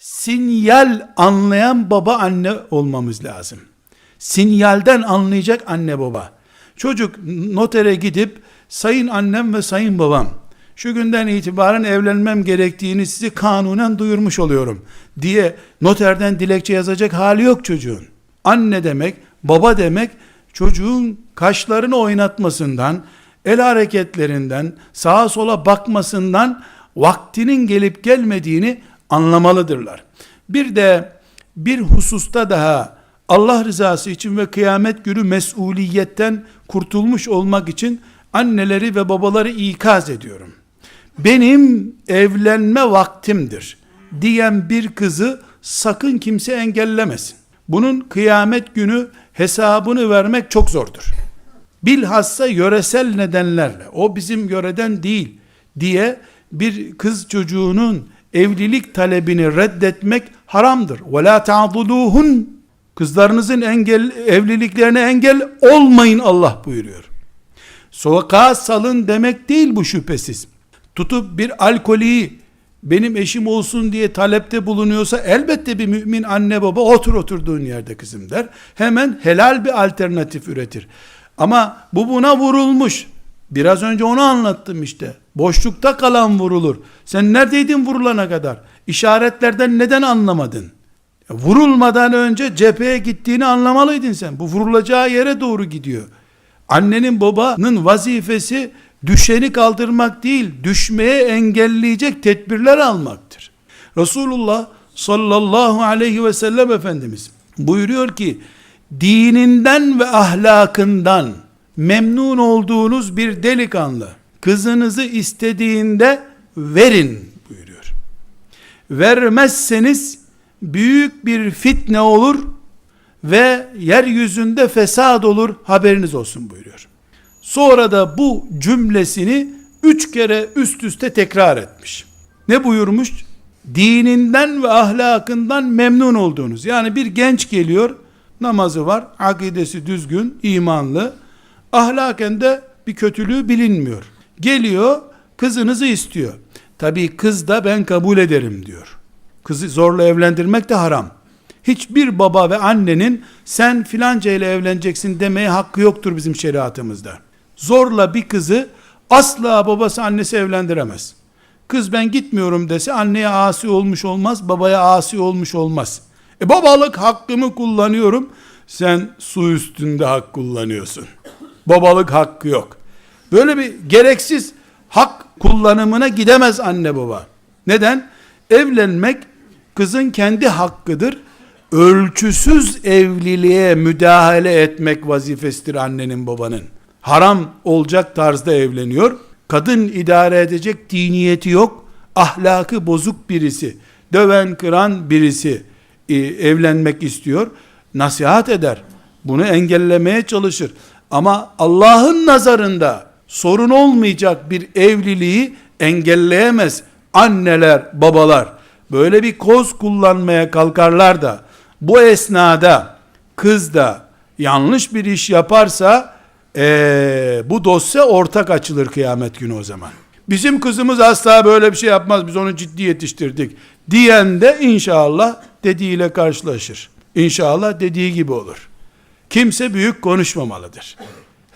sinyal anlayan baba anne olmamız lazım. Sinyalden anlayacak anne baba. Çocuk notere gidip sayın annem ve sayın babam şu günden itibaren evlenmem gerektiğini sizi kanunen duyurmuş oluyorum diye noterden dilekçe yazacak hali yok çocuğun. Anne demek, baba demek çocuğun kaşlarını oynatmasından, el hareketlerinden, sağa sola bakmasından vaktinin gelip gelmediğini anlamalıdırlar. Bir de bir hususta daha Allah rızası için ve kıyamet günü mesuliyetten kurtulmuş olmak için anneleri ve babaları ikaz ediyorum. Benim evlenme vaktimdir diyen bir kızı sakın kimse engellemesin. Bunun kıyamet günü hesabını vermek çok zordur. Bilhassa yöresel nedenlerle o bizim yöreden değil diye bir kız çocuğunun evlilik talebini reddetmek haramdır. Ve la ta'duluhun kızlarınızın engel evliliklerine engel olmayın Allah buyuruyor. Sokağa salın demek değil bu şüphesiz. Tutup bir alkolü benim eşim olsun diye talepte bulunuyorsa elbette bir mümin anne baba otur oturduğun yerde kızım der. Hemen helal bir alternatif üretir. Ama bu buna vurulmuş. Biraz önce onu anlattım işte. Boşlukta kalan vurulur. Sen neredeydin vurulana kadar? İşaretlerden neden anlamadın? Vurulmadan önce cepheye gittiğini anlamalıydın sen. Bu vurulacağı yere doğru gidiyor. Annenin babanın vazifesi düşeni kaldırmak değil, düşmeye engelleyecek tedbirler almaktır. Resulullah sallallahu aleyhi ve sellem Efendimiz buyuruyor ki, dininden ve ahlakından memnun olduğunuz bir delikanlı, kızınızı istediğinde verin buyuruyor. Vermezseniz büyük bir fitne olur ve yeryüzünde fesad olur haberiniz olsun buyuruyor. Sonra da bu cümlesini üç kere üst üste tekrar etmiş. Ne buyurmuş? Dininden ve ahlakından memnun olduğunuz. Yani bir genç geliyor, namazı var, akidesi düzgün, imanlı, ahlaken de bir kötülüğü bilinmiyor. Geliyor, kızınızı istiyor. Tabii kız da ben kabul ederim diyor. Kızı zorla evlendirmek de haram. Hiçbir baba ve annenin sen filanca ile evleneceksin demeye hakkı yoktur bizim şeriatımızda. Zorla bir kızı asla babası annesi evlendiremez. Kız ben gitmiyorum dese anneye asi olmuş olmaz, babaya asi olmuş olmaz. E babalık hakkımı kullanıyorum. Sen su üstünde hak kullanıyorsun. Babalık hakkı yok. Böyle bir gereksiz hak kullanımına gidemez anne baba. Neden? Evlenmek kızın kendi hakkıdır. Ölçüsüz evliliğe müdahale etmek vazifesidir annenin babanın. Haram olacak tarzda evleniyor. Kadın idare edecek diniyeti yok. Ahlakı bozuk birisi, döven kıran birisi e, evlenmek istiyor. Nasihat eder. Bunu engellemeye çalışır. Ama Allah'ın nazarında sorun olmayacak bir evliliği engelleyemez anneler, babalar. Böyle bir koz kullanmaya kalkarlar da bu esnada kız da yanlış bir iş yaparsa ee, bu dosya ortak açılır kıyamet günü o zaman. Bizim kızımız asla böyle bir şey yapmaz biz onu ciddi yetiştirdik diyen de inşallah dediğiyle karşılaşır. İnşallah dediği gibi olur. Kimse büyük konuşmamalıdır.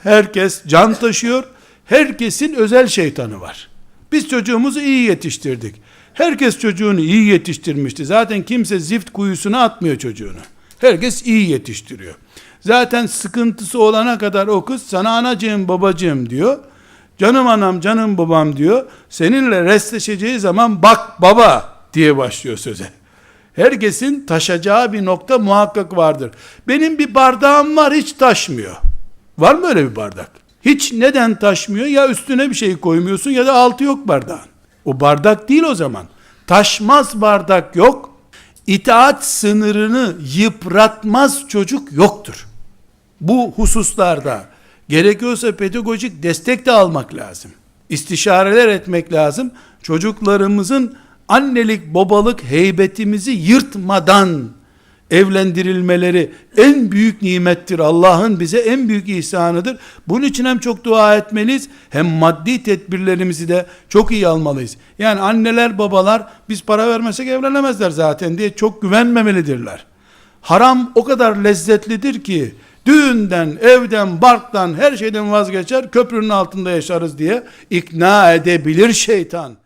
Herkes can taşıyor. Herkesin özel şeytanı var. Biz çocuğumuzu iyi yetiştirdik. Herkes çocuğunu iyi yetiştirmişti. Zaten kimse zift kuyusuna atmıyor çocuğunu. Herkes iyi yetiştiriyor. Zaten sıkıntısı olana kadar o kız sana anacığım babacığım diyor. Canım anam canım babam diyor. Seninle restleşeceği zaman bak baba diye başlıyor söze. Herkesin taşacağı bir nokta muhakkak vardır. Benim bir bardağım var hiç taşmıyor. Var mı öyle bir bardak? Hiç neden taşmıyor? Ya üstüne bir şey koymuyorsun ya da altı yok bardağın. O bardak değil o zaman. Taşmaz bardak yok. İtaat sınırını yıpratmaz çocuk yoktur. Bu hususlarda gerekiyorsa pedagojik destek de almak lazım. İstişareler etmek lazım. Çocuklarımızın annelik babalık heybetimizi yırtmadan evlendirilmeleri en büyük nimettir. Allah'ın bize en büyük ihsanıdır. Bunun için hem çok dua etmeliyiz hem maddi tedbirlerimizi de çok iyi almalıyız. Yani anneler babalar biz para vermesek evlenemezler zaten diye çok güvenmemelidirler. Haram o kadar lezzetlidir ki düğünden, evden, barktan, her şeyden vazgeçer köprünün altında yaşarız diye ikna edebilir şeytan.